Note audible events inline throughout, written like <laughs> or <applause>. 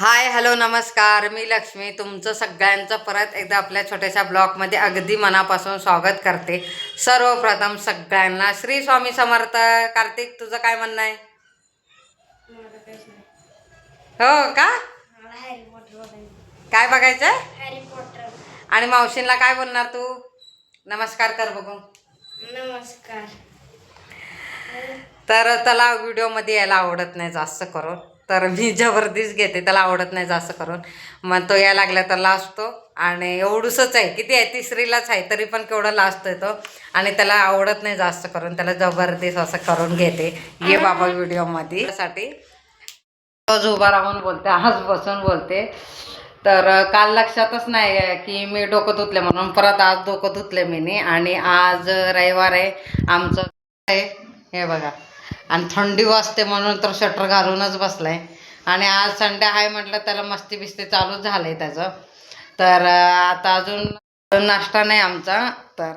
Hi hello नमस्कार. मी लक्ष्मी. तुमचं सगळ्यांचं परत एकदा आपल्या छोट्याशा ब्लॉगमध्ये अगदी मनापासून स्वागत करते. सर्वप्रथम सगळ्यांना श्री स्वामी समर्थ. कार्तिक तुझं काय म्हणणं आहे? हो का? काय बघायचं हॅरी पॉटर आणि मावशींला काय बोलणार तू? नमस्कार कर बघू. नमस्कार. तर त्याला व्हिडिओमध्ये यायला आवडत नाही जास्त करून. तर मी जबरदस्त घेते त्याला आवडत नाही जास्त करून. मग तो यायला लागला तर लाजतो आणि एवढूसच आहे. किती आहे? तिसरीलाच आहे. तरी पण केवढं लाजतोय तो. आणि त्याला आवडत नाही जास्त करून. त्याला जबरदस्त असं करून घेते. ये बाबा व्हिडिओमध्ये साठी रोज उभा राहून बोलते. आज बसून बोलते. तर काल लक्षातच नाही की मी डोकं धुतले म्हणून. परत आज डोकं धुतले मी आणि आज रविवार आहे. आमचं आहे हे बघा. आणि थंडी वाजते म्हणून तर शटर घालूनच बसलाय. आणि आज संडे आहे म्हटलं त्याला मस्ती बिस्ती चालूच झालंय त्याचं. तर आता अजून नाश्ता नाही आमचा तर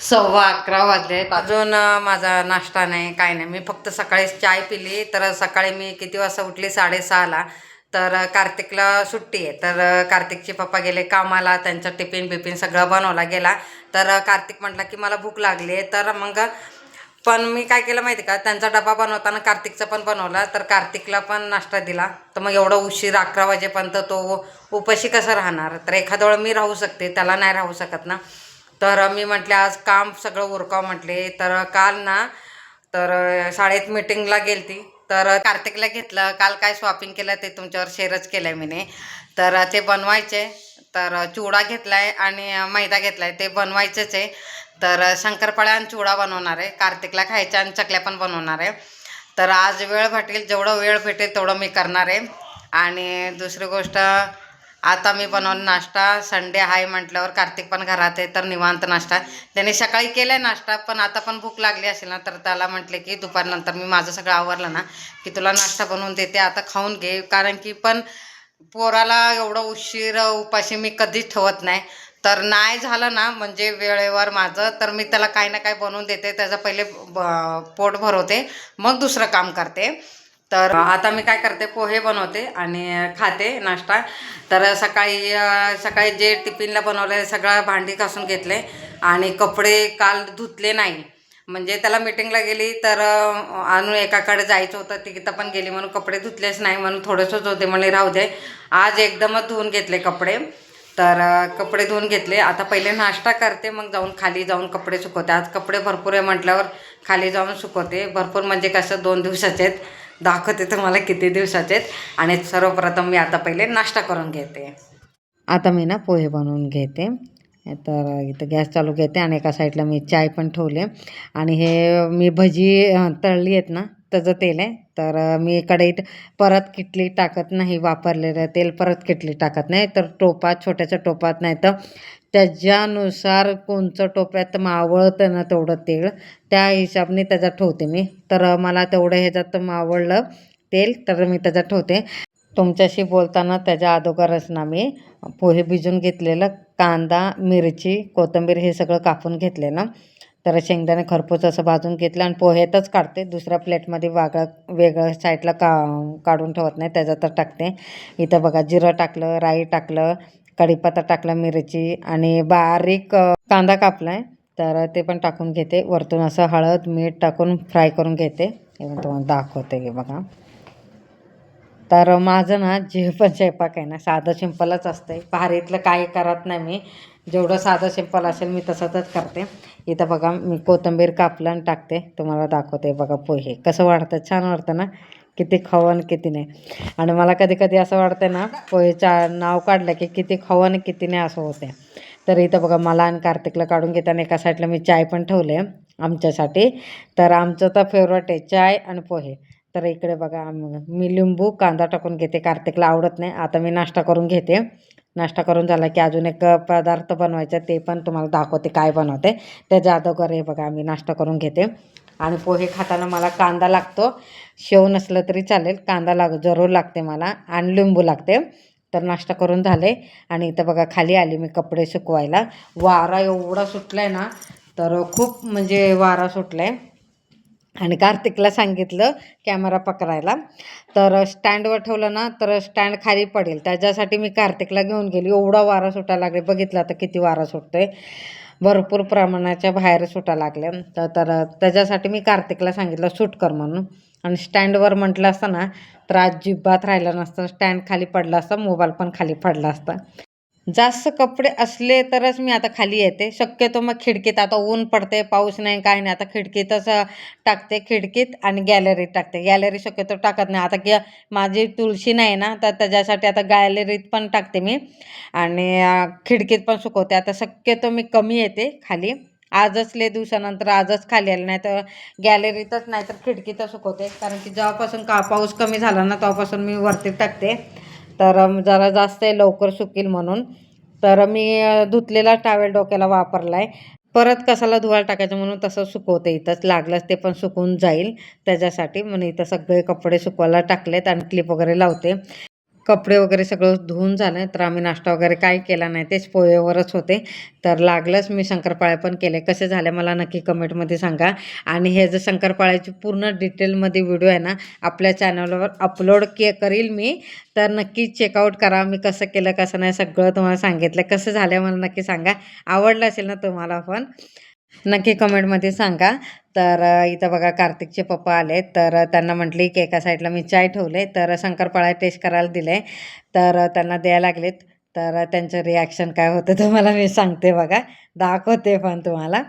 सव्वा अकरा वाजले अजून माझा नाश्ता नाही काय नाही. मी फक्त सकाळी चाय पिली तर सकाळी मी किती वाजता उठली? साडेसहाला. तर कार्तिकला सुट्टी आहे. तर कार्तिकचे पप्पा गेले कामाला त्यांचा टिफिन बिफिन सगळं बनवला गेला. तर कार्तिक म्हटला की मला भूक लागली आहे तर मग पण मी काय केलं माहिती का? त्यांचा डबा बनवताना कार्तिकचा पण बनवला तर कार्तिकला पण नाश्ता दिला. तर मग एवढा उशीर अकरा वाजेपर्यंत तो उपाशी कसं राहणार? तर एखाद्या वेळ मी राहू शकते त्याला नाही राहू शकत ना. तर मी म्हटले आज काम सगळं उरकाव म्हटले. तर काल ना तर शाळेत मिटिंगला गेलती. तर कार्तिकला घेतलं. काल काय शॉपिंग केलं ते तुमच्यावर शेअरच केलं आहे मीने. तर ते बनवायचे. तर चिवडा घेतला आहे आणि मैदा घेतला आहे ते बनवायचंच आहे. तर शंकरपाळ्या आणि चिवडा बनवणार आहे कार्तिकला खायच्या आणि चकल्या पण बनवणार आहे. तर आज वेळ भेटेल जेवढं वेळ भेटेल तेवढं मी करणार आहे. आणि दुसरी गोष्ट आता मी बनवून नाश्ता संडे आहे म्हटल्यावर कार्तिक पण घरात आहे तर निवांत नाश्ता. त्याने सकाळी केलाय नाश्ता पण आता पण भूक लागली असेल ना तर त्याला म्हटले की दुपारनंतर मी माझं सगळं आवरलं ना की तुला नाश्ता बनवून देते आता खाऊन घे. कारण की पण पोराला एवढं उशीर उपाशी मी कधीच ठेवत नाही. तर नाही झालं ना म्हणजे वेळेवर माझं तर मी त्याला काही ना काही बनवून देते. त्याचं पहिले ब- पोट भरवते मग दुसरं काम करते. तर आता मी काय करते पोहे बनवते आणि खाते नाश्ता. तर सकाळी सकाळी जे टिफिनला बनवले सगळं भांडी घासून घेतले आणि कपडे काल धुतले नाही. म्हणजे त्याला मिटिंगला गेली तर आणून एकाकडे जायचं होतं तिथं पण गेली म्हणून कपडे धुतलेच नाही म्हणून थोडेसेच होते म्हणे राहू दे. आज एकदमच धुवून घेतले कपडे. तर कपडे धुवून घेतले. आता पहिले नाश्ता करते मग जाऊन खाली जाऊन कपडे सुकवते. आज कपडे भरपूर आहे म्हटल्यावर खाली जाऊन सुकवते. भरपूर म्हणजे कसं दोन दिवसाचे आहेत. दाखवते तुम्हाला किती दिवसाचे आहेत. आणि सर्वप्रथम मी आता पहिले नाश्ता करून घेते. आता मी ना पोहे बनवून घेते. तर इथं गॅस चालू घेते आणि एका साईडला मी चाय पण ठेवले आणि हे मी भजी तळली आहेत ना त्याचं तेल आहे. तर मी कढईत परत किटली टाकत नाही वापरलेलं तेल परत किटली टाकत नाही. तर टोपात छोट्याच्या टोपात नाही तर त्याच्यानुसार कोणचं टोप्यात मावळतं ना तेवढं तेल त्या हिशोबाने त्याच्यात ठेवते मी. तर मला तेवढं ह्याच्यात मावळलं तेल तर मी त्याच्यात ठेवते. तुमच्याशी बोलताना त्याच्या अगोदरच ना मी पोहे भिजून घेतलेलं कांदा मिरची कोथिंबीर हे सगळं कापून घेतलेलं. तर शेंगदाणे खरपूस असं भाजून घेतलं आणि पोहेतच काढते. दुसऱ्या प्लेटमध्ये वागळं वेगळं साईडला का काढून ठेवत नाही. त्याच्यातच टाकते. इथं बघा जिरं टाकलं राई टाकलं कढीपत्ता टाकला मिरची आणि बारीक कांदा कापला आहे तर ते पण टाकून घेते. वरतून असं हळद मीठ टाकून फ्राय करून घेते. इव्हन तुम्हाला दाखवते हे बघा. तर माझं ना जे पण स्वयंपाक आहे ना साधं सिंपलच असतं आहे भारीतलं काही करत नाही मी. जेवढं साधं सिंपल असेल मी तसंच करते. इथं बघा मी कोथिंबीर कापलं आणि टाकते. तुम्हाला दाखवते बघा पोहे. कसं वाढतं? छान वाटतं ना? किती खावं आणि किती नाही. आणि मला कधी कधी असं वाटतं ना पोहेचा नाव काढलं की किती खावं आणि किती नाही असं होते तर इथं बघा मला आणि कार्तिकला काढून घेताना एका साईडला मी चाय पण ठेवले आमच्यासाठी. तर आमचं तर फेवरेट आहे चाय आणि पोहे. तर इकडे बघा मी लिंबू कांदा टाकून घेते. कार्तिकला आवडत नाही. आता मी नाश्ता करून घेते. नाश्ता करून झाला की अजून एक पदार्थ बनवायचा ते पण तुम्हाला दाखवते काय बनवते. त्याच्या अगोदर हे बघा मी नाश्ता करून घेते. आणि पोहे खाताना मला कांदा लागतो. शेव नसलं तरी चालेल. कांदा लाग जरूर लागते मला. आणि लिंबू लागते. तर नाश्ता करून झाले. आणि इथं बघा खाली आली मी कपडे सुकवायला. वारा एवढा सुटला आहे ना तर खूप म्हणजे वारा सुटला आहे आणि कार्तिकला सांगितलं कॅमेरा पकडायला. तर स्टँडवर ठेवलं ना तर स्टँड खाली पडेल. त्याच्यासाठी मी कार्तिकला घेऊन गेली. एवढा वारा सुटायला लागले. बघितलं आता किती वारा सुटतोय. भरपूर प्रमाणाच्या बाहेर सुटा लागल्या तर तर त्याच्यासाठी मी कार्तिकला सांगितलं शूट कर म्हणून. आणि स्टँडवर म्हटलं असतं ना तर अजिबात राहिलं नसतं. स्टँड खाली पडला असता. मोबाईल पण खाली पडला असता. जास्त कपडे असले तरच मी आता खाली येते. शक्यतो मग खिडकीत आता ऊन पडते पाऊस नाही काय नाही. आता खिडकीतच टाकते खिडकीत आणि गॅलरीत टाकते. गॅलरी शक्यतो टाकत नाही. आता की माझी तुळशी नाही ना तर त्याच्यासाठी आता गॅलरीत पण टाकते मी. आणि खिडकीत पण सुकवते. आता शक्यतो मी कमी येते खाली. आजच ले दिवसानंतर आजच खाली आले नाही तर गॅलरीतच नाही तर खिडकीतच सुकवते. कारण की जेव्हापासून का पाऊस कमी झाला ना तेव्हापासून मी वरती टाकते. तर जरा जास्त लवकर सुकील म्हणून. तर मी धुतलेला टावेल डोक्याला वापरला आहे परत कसाला धुवायला टाकायचं म्हणून तसं सुकवते. इथंच लागलंच ते पण सुकून जाईल. त्याच्यासाठी म्हणून इथं सगळे कपडे सुकवायला टाकलेत आणि क्लिप वगैरे लावते. कपडे वगैरे सगळं धुवून झालं तर आम्ही नाश्ता वगैरे काही केला नाही. तेच पोहेवरच होते. तर लागलंच मी शंकरपाळे पण केले. कसे झाले मला नक्की कमेंटमध्ये सांगा. आणि हे जर शंकरपाळ्याची पूर्ण डिटेलमध्ये व्हिडिओ आहे ना आपल्या चॅनलवर अपलोड के करील मी. तर नक्की चेकआउट करा. मी कसं केलं कसं नाही सगळं तुम्हाला सांगितलं. कसं झालं मला नक्की सांगा. आवडलं असेल ना तुम्हाला पण. नक्की कमेंटमध्ये सांगा. तर इथं बघा कार्तिकचे पप्पा आले तर त्यांना म्हटली की एका साईडला मी चाय ठेवले. तर शंकरपाळा टेस्ट करायला दिले. तर त्यांना द्यायला लागलेत. तर त्यांचं रिॲक्शन काय होतं तुम्हाला मी सांगते बघा. दाखवते पण तुम्हाला.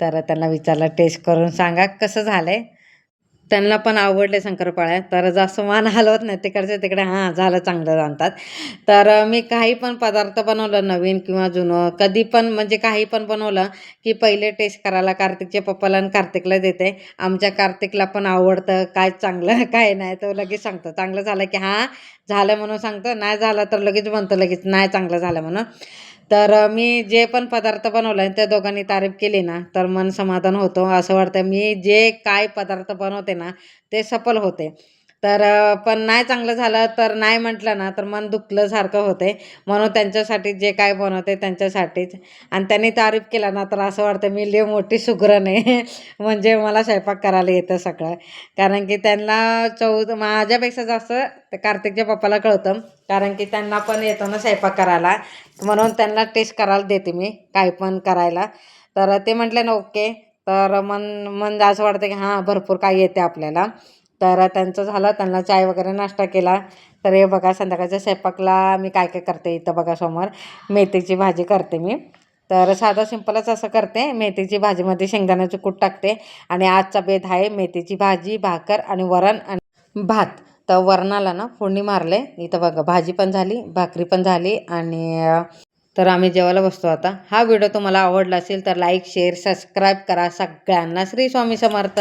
तर त्यांना विचारलं टेस्ट करून सांगा कसं झालं आहे त्यांना पण आवडले शंकरपाळ्या तर जास्त मान हलवत नाही. तिकडचे तिकडे हां झालं चांगलं जाणतात. तर मी काही पण पदार्थ बनवलं नवीन किंवा जुनं कधी पण म्हणजे काही पण बनवलं की पहिले टेस्ट करायला कार्तिकच्या पप्पाला आणि कार्तिकला देते. आमच्या कार्तिकला पण आवडतं काय चांगलं <laughs> काय नाही तो लगेच सांगतो. चांगलं झालं की हां झालं म्हणून सांगतो. नाही झालं तर लगेच म्हणतो लगेच नाही चांगलं झालं म्हणून. तर मी जे पण पदार्थ बनवलं आहे त्या दोघांनी तारीफ केली ना तर मन समाधान होतो. असं वाटतं मी जे काय पदार्थ बनवते ना ते सफल होते. तर पण नाही चांगलं झालं तर नाही म्हटलं ना तर मन दुखल्यासारखं होते म्हणून त्यांच्यासाठी जे काय बनवते त्यांच्यासाठीच. आणि त्यांनी तारीफ केला ना तर असं वाटतं मी लय मोठी सुगरण आहे. <laughs> म्हणजे मला स्वयंपाक करायला येतं सगळं. कारण की त्यांना चौद माझ्यापेक्षा जास्त ते कार्तिकच्या पप्पाला कळतं. कारण की त्यांना पण येतं ना स्वयंपाक करायला. म्हणून त्यांना टेस्ट करायला देते मी काय पण करायला. तर ते म्हटले ना ओके. तर मन मन असं वाटतं की हां भरपूर काही येते आपल्याला. तर त्यांचं झालं त्यांना चाय वगैरे नाश्ता केला. तर हे बघा संध्याकाळच्या स्वयंपाकला मी काय काय करते इथं बघा समोर. मेथीची भाजी करते मी. तर साधं सिंपलच असं करते. मेथीची भाजीमध्ये शेंगदाण्याची कूट टाकते आणि आजचा बेत आहे मेथीची भाजी भाकर आणि वरण आणि भात. तर वरणाला ना फोडणी मारले. इथं बघा भाजी पण झाली भाकरी पण झाली आणि तर आम्ही जेवायला बसतो आता. हा व्हिडिओ तुम्हाला आवडला असेल तर लाईक शेअर सबस्क्राईब करा. सगळ्यांना श्री स्वामी समर्थ.